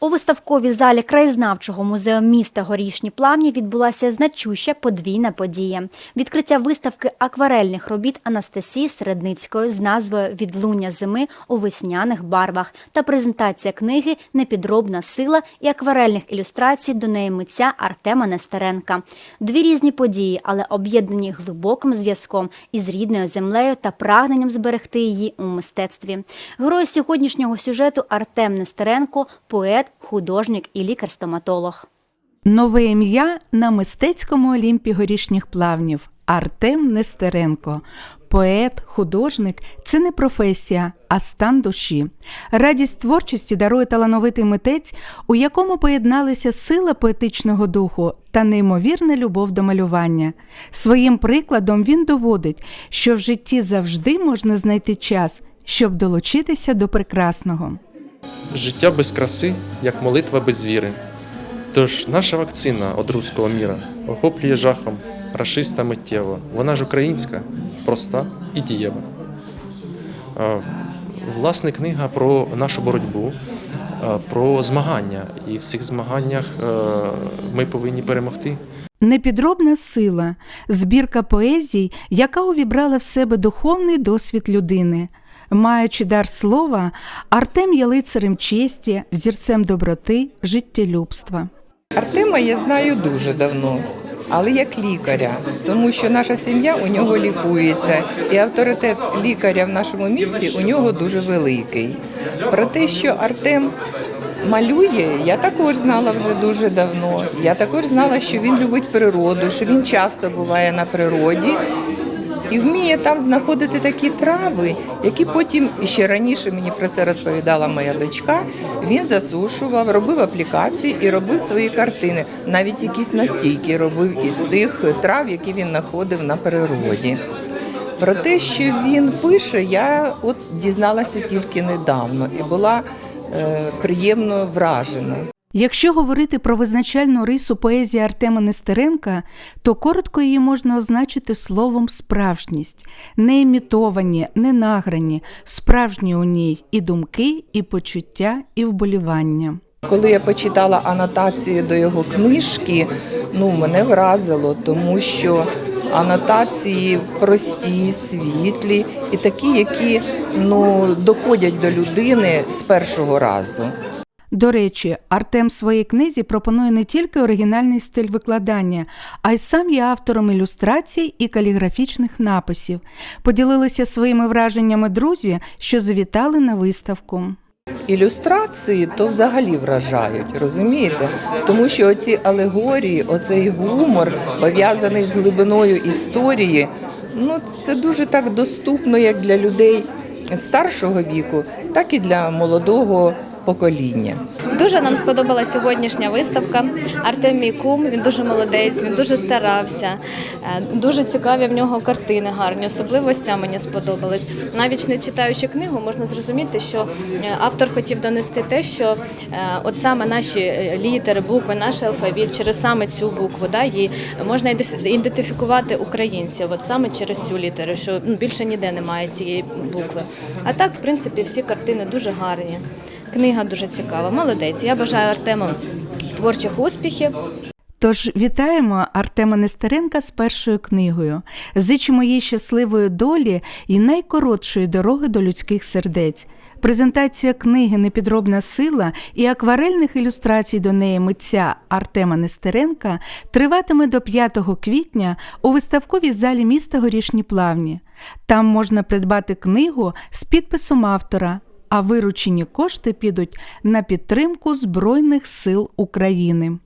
У виставковій залі краєзнавчого музею міста Горішні Плавні відбулася значуща подвійна подія. Відкриття виставки акварельних робіт Анастасії Середницької з назвою Відлуння зими у весняних барвах та презентація книги Непідробна сила і акварельних ілюстрацій до неї митця Артема Нестеренка. Дві різні події, але об'єднані глибоким зв'язком із рідною землею та прагненням зберегти її у мистецтві. Герой сьогоднішнього сюжету Артем Нестеренко, поет, художник і лікар-стоматолог. Нове ім'я на мистецькому олімпі горішніх плавнів Артем Нестеренко. Поет, художник це не професія, а стан душі. Радість творчості дарує талановитий митець, у якому поєдналися сила поетичного духу та неймовірна любов до малювання. Своїм прикладом він доводить, що в житті завжди можна знайти час, щоб долучитися до прекрасного. Життя без краси, як молитва без віри. Тож наша вакцина від руського міра охоплює жахом рашиста миттєво. Вона ж українська, проста і дієва. Власне, книга про нашу боротьбу, про змагання. І в цих змаганнях ми повинні перемогти. Непідробна сила збірка поезій, яка увібрала в себе духовний досвід людини. Маючи дар слова, Артем є лицарем честі, взірцем доброти, життєлюбства. Артема я знаю дуже давно, але як лікаря, тому що наша сім'я у нього лікується, і авторитет лікаря в нашому місті у нього дуже великий. Про те, що Артем малює, я також знала вже дуже давно. Я також знала, що він любить природу, що він часто буває на природі. І вміє там знаходити такі трави, які потім ще раніше мені про це розповідала моя дочка. Він засушував, робив аплікації і робив свої картини. Навіть якісь настійки робив із цих трав, які він знаходив на природі. Про те, що він пише, я от дізналася тільки недавно і була е, приємно вражена. Якщо говорити про визначальну рису поезії Артема Нестеренка, то коротко її можна означити словом справжність, не імітовані, не награні, справжні у ній і думки, і почуття, і вболівання. Коли я почитала анотації до його книжки, ну мене вразило, тому що анотації прості, світлі і такі, які ну доходять до людини з першого разу. До речі, Артем в своїй книзі пропонує не тільки оригінальний стиль викладання, а й сам є автором ілюстрацій і каліграфічних написів. Поділилися своїми враженнями друзі, що завітали на виставку. Ілюстрації то взагалі вражають, розумієте? Тому що оці алегорії, оцей гумор пов'язаний з глибиною історії, ну це дуже так доступно як для людей старшого віку, так і для молодого покоління. Дуже нам сподобалася сьогоднішня виставка. Артем мій кум, він дуже молодець, він дуже старався. Е, Дуже цікаві в нього картини гарні. Особливо ця мені сподобалась. Навіть не читаючи книгу, можна зрозуміти, що е, автор хотів донести те, що е, от саме наші літери, букви, наш алфавіт, через саме цю букву, да, її можна ідентифікувати українців, от саме через цю літеру, що ну, більше ніде немає цієї букви. А так, в принципі, всі картини дуже гарні. Книга дуже цікава. Молодець. Я бажаю Артему творчих успіхів. Тож вітаємо Артема Нестеренка з першою книгою. Зичимо їй щасливої долі і найкоротшої дороги до людських сердець. Презентація книги Непідробна сила і акварельних ілюстрацій до неї митця Артема Нестеренка триватиме до 5 квітня у виставковій залі міста Горішні Плавні. Там можна придбати книгу з підписом автора, а виручені кошти підуть на підтримку Збройних сил України.